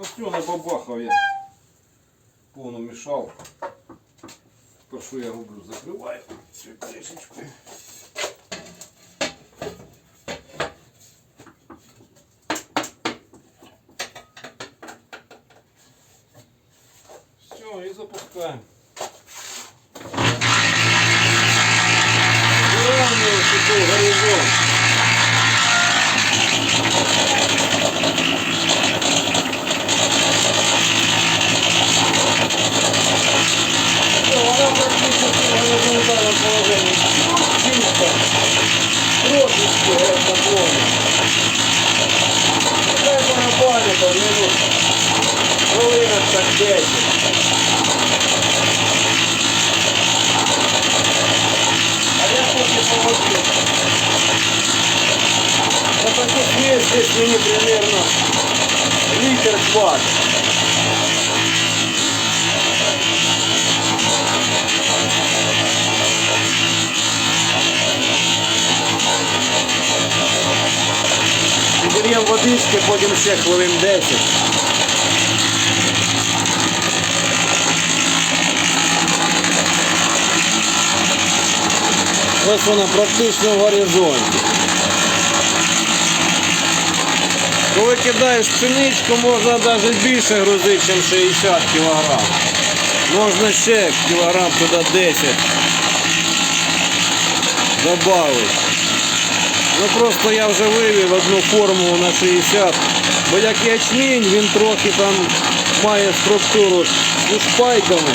Ось цю набабахав я повну мішалку. Тепер що я роблю? Закриваю цю кришечку. Все, і запускаємо. Главное, такой горизонт. на гуманитарном положении. Чисто. Тропички это поле. Какая барабаня там минута. Голына так А я тут не помогу. За таких месяц мне примерно литр хватит. Водички, потім ще хвилин 10. Ось вона практично в горизонті. Коли кидаєш пшеничку, можна навіть більше грузити, ніж 60 кг. Можна ще кілограм туди 10 добавити. Ну просто я вже вивів одну формулу на 60. Бо як ячмінь, він трохи там має структуру з шпайками,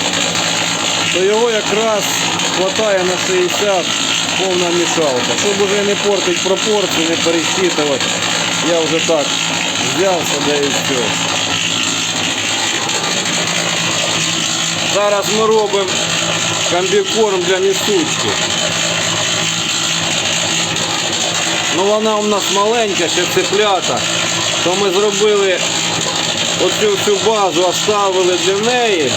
то його якраз хватає на 60 повна мішалка. Щоб уже не портити пропорції, не пересчитувати, я вже так взяв сюди і все. Зараз ми робимо комбікорм для несучки. Ну вона у нас маленька, ще цеплята. То ми зробили оцю всю базу, оставили для неї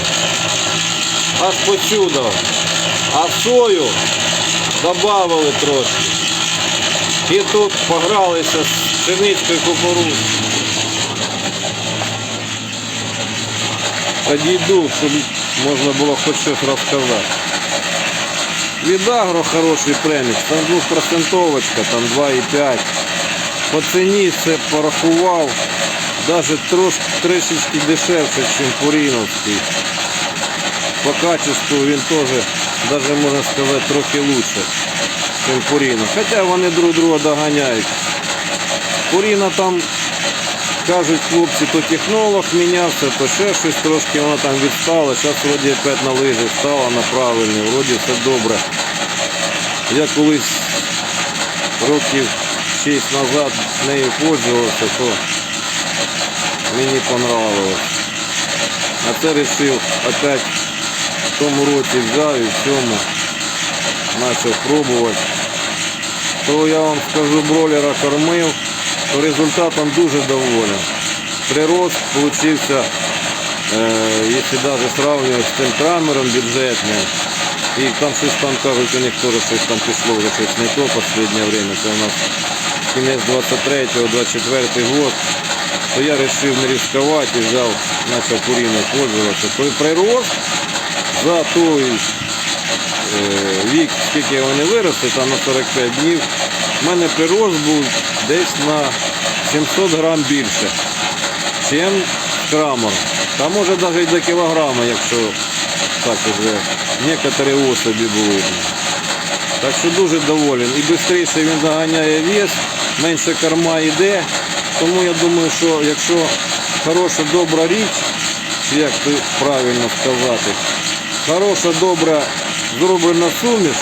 аж посюди. А сою додали трошки. І тут погралися з пшеничкою кукурудзою. Підійду, щоб можна було хоч щось розказати. Від агро хороший премікс, там двохпроцентовочка, там 2,5. По ціні все порахував, навіть трошки трішечки дешевше, ніж Пуріновський. По качеству він теж, навіть можна сказати, трохи лучше, ніж Пуріно. Хоча вони друг друга доганяють. Пуріна там, кажуть хлопці, то технолог мінявся, то ще щось трошки воно там відстало. Зараз вроді опять на лижі стала на правильний, вроді все добре. Я колись років 6 назад нею пользувався, то мені понравилось. А це вирішив опять в тому році взяв і в цьому почав пробувати. То я вам скажу, бролера кормив, то результатом дуже доволен. Прирост получився, е, якщо навіть сравнювати з тим крамером бюджетним, і там щось там кажуть, у них теж щось там пішло, вже щось не то в останнє время, це у нас кінець 23-го, 24 год, то я вирішив не ризикувати і взяв, почав куріною пользуватися. Той прирост за той е, вік, скільки вони виросли, там на 45 днів, в мене прирост був десь на 700 грам більше, чим крамор. Та може навіть до кілограма, якщо так уже некоторі особі були. Так що дуже доволен. І швидше він заганяє вес, менше корма йде. Тому я думаю, що якщо хороша добра річ, чи як правильно сказати, хороша добра зроблена суміш,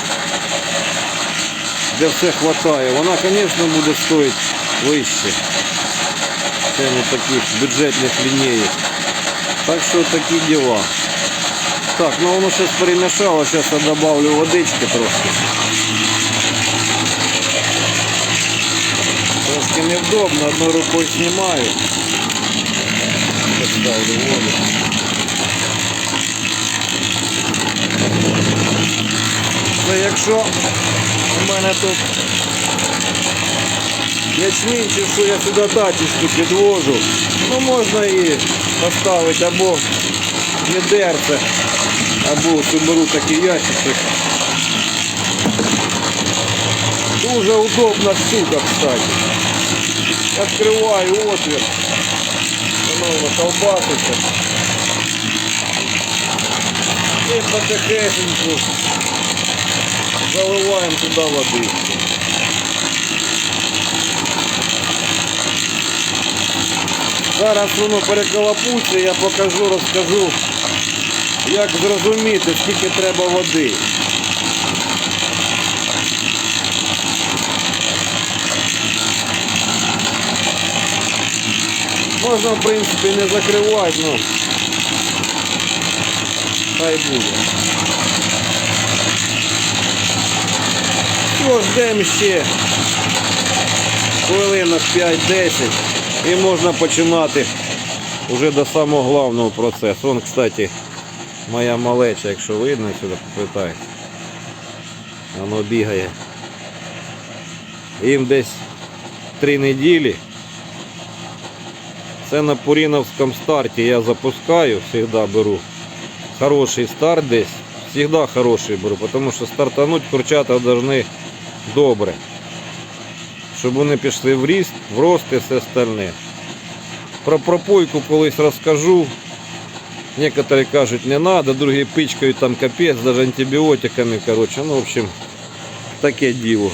де все вистачає, вона, звісно, буде стоїти вище, ніж у таких бюджетних лінеїв. Так що такі діла. Так, ну воно зараз перемішало, зараз я добавлю водички трошки. Трошки невдобно, одною рукою знімаю. Поставлю воду. Ну якщо у мене тут ячмінь, чи що я сюди тачечку підвожу, ну можна і поставити або відерце, або беру такий ящичок. Дуже удобна штука, кстати. Открываю отвір. Воно колбаситься. І потихесеньку заливаємо туди води. Зараз воно переколопуться, я покажу, розкажу, як зрозуміти, скільки треба води. Можна, в принципі, не закривати, ну хай буде. Все, ждемо ще хвилинок 5-10 і можна починати вже до самого головного процесу. Вон, кстати, моя малеча, якщо видно, сюди попитайте. Воно бігає. Їм десь три неділі. Це на Пуріновському старті я запускаю, завжди беру. Хороший старт десь, завжди хороший беру, тому що стартануть курчата повинні добре. Щоб вони пішли в ріст, в рост і все остальне. Про пропойку колись розкажу. Некоторі кажуть, не треба, другі пичкають там капець, навіть антибіотиками. Коротше. Ну, в общем, таке діло.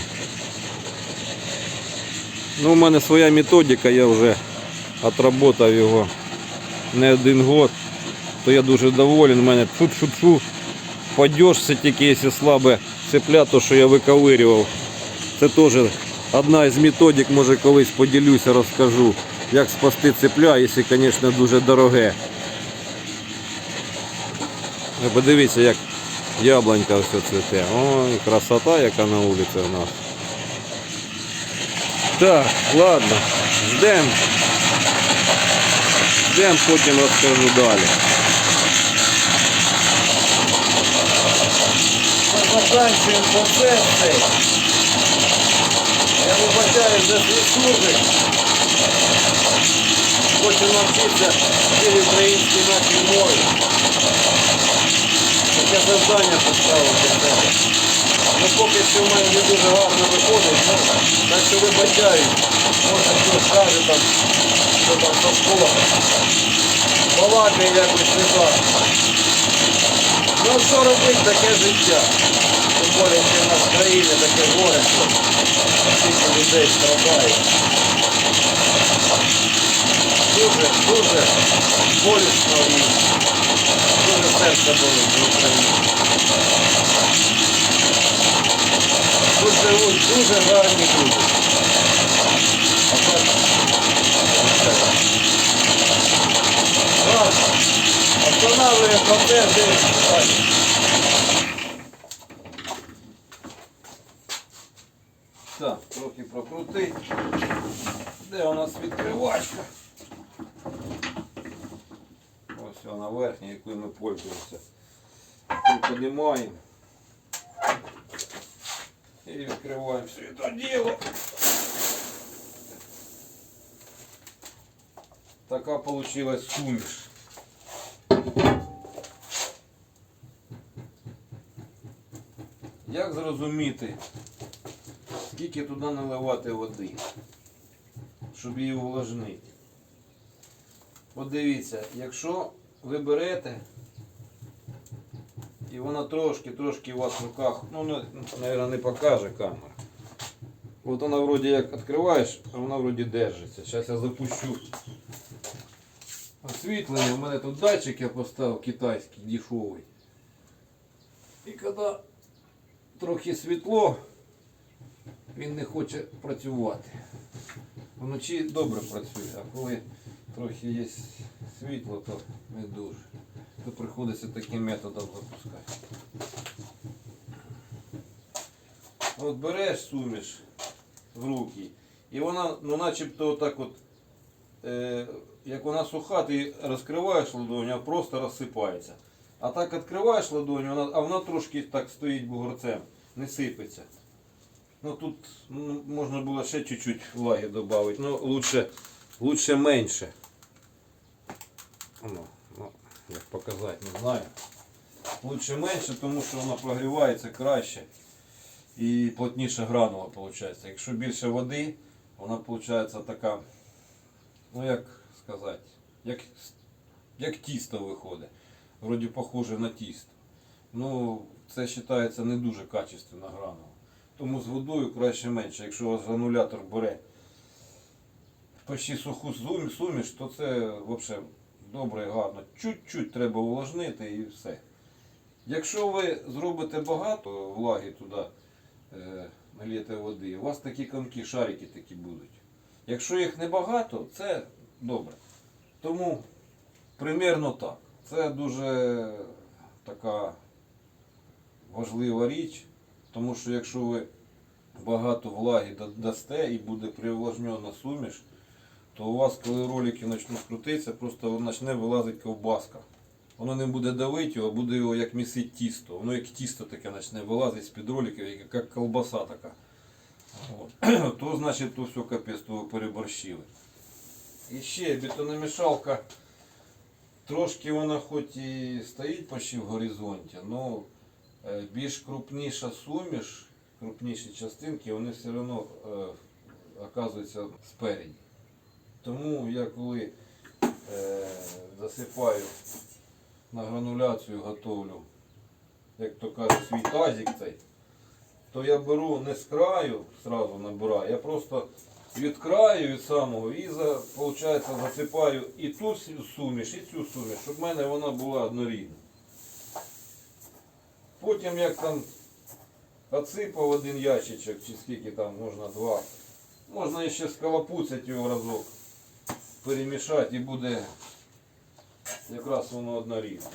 Ну, у мене своя методика, я вже отработав його не один год, то я дуже доволен. У мене фу-фу-фу. Подьошся тільки, якщо слабе цепля, то що я виковирював. Це теж одна із методик, може колись поділюся, розкажу, як спасти цепля, якщо, звісно, дуже дороге. Подивіться, як яблонька все цвіте. Ой, красота, яка на вулиці у нас. Так, ладно, ждем. Ждем, потім розкажу далі. Заканчуємо процес. Я вибачаю за свій суржик. Хочу навчитися вчити українській нашій мові. Таке завдання поставив поки що в мене не дуже гарно виходить, ну, так що вибачаю. Може хтось скаже там, що там Сашко. Балакає якось не так. Ну що робити, таке життя. Що в нас в країні таке горе, що стільки людей страдає. Дуже, дуже болісно і дуже серце болить в Україні. Тут живуть дуже гарні люди. А так. Ладно, останавливаем далі. Так, трохи прокрути. Де у нас відкривачка? Ось вона верхня, якою ми пользуємося. Піднімаємо. І відкриваємо все це діло. Така получилась суміш. Як зрозуміти, скільки туди наливати води, щоб її увлажнити? Подивіться, якщо ви берете і вона трошки-трошки у вас в руках, ну, мабуть, не покаже камера. От вона вроді як відкриваєш, а вона вроді держиться. Зараз я запущу освітлення. У мене тут датчик я поставив китайський, дешевий. І коли трохи світло, він не хоче працювати. Вночі добре працює, а коли трохи є світло, то не дуже. То приходиться таким методом запускати. От береш суміш в руки, і вона, ну начебто отак от, е, як вона суха, ти розкриваєш ладонь, а просто розсипається. А так відкриваєш ладонь, вона, а вона трошки так стоїть бугорцем, не сипеться. Ну тут ну, можна було ще чуть-чуть влаги додати, ну лучше, лучше менше. Ну, ну, як показати, не знаю. Лучше менше, тому що вона прогрівається краще і плотніше гранула виходить. Якщо більше води, вона виходить така, ну як сказати, як, як тісто виходить. Вроді похоже на тісто. Ну, це вважається не дуже качественна гранула. Тому з водою краще менше. Якщо у вас гранулятор бере почти суху суміш, то це взагалі добре і гарно. Чуть-чуть треба увлажнити і все. Якщо ви зробите багато влаги туди, е, налієте води, у вас такі комки, шарики такі будуть. Якщо їх небагато, це добре. Тому примірно так. Це дуже така важлива річ, тому що якщо ви багато влаги дасте і буде привлажнена суміш, то у вас, коли ролики почнуть крутитися, просто почне вилазити ковбаска. Воно не буде давити його, а буде його як місити тісто. Воно як тісто таке почне вилазити з-під роликів, як колбаса така. От. То значить то все капець, то ви переборщили. І ще бетономішалка. Трошки вона хоч і стоїть почти в горизонті, але більш крупніша суміш, крупніші частинки, вони все одно е, оказуються спереді. Тому я коли е, засипаю на грануляцію, готовлю, як то кажуть, свій тазик цей, то я беру не з краю, сразу набираю, я просто від краю, від самого, і за, получається, засипаю і ту суміш, і цю суміш, щоб в мене вона була однорідна. Потім як там отсипав один ящичок, чи скільки там можна два, можна ще скалопуцять його разок, перемішати і буде якраз воно однорідне.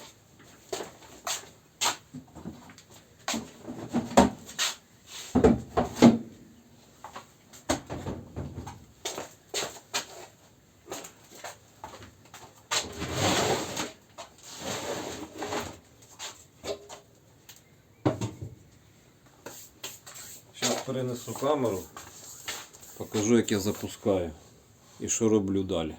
Зараз перенесу камеру, покажу, як я запускаю і що роблю далі.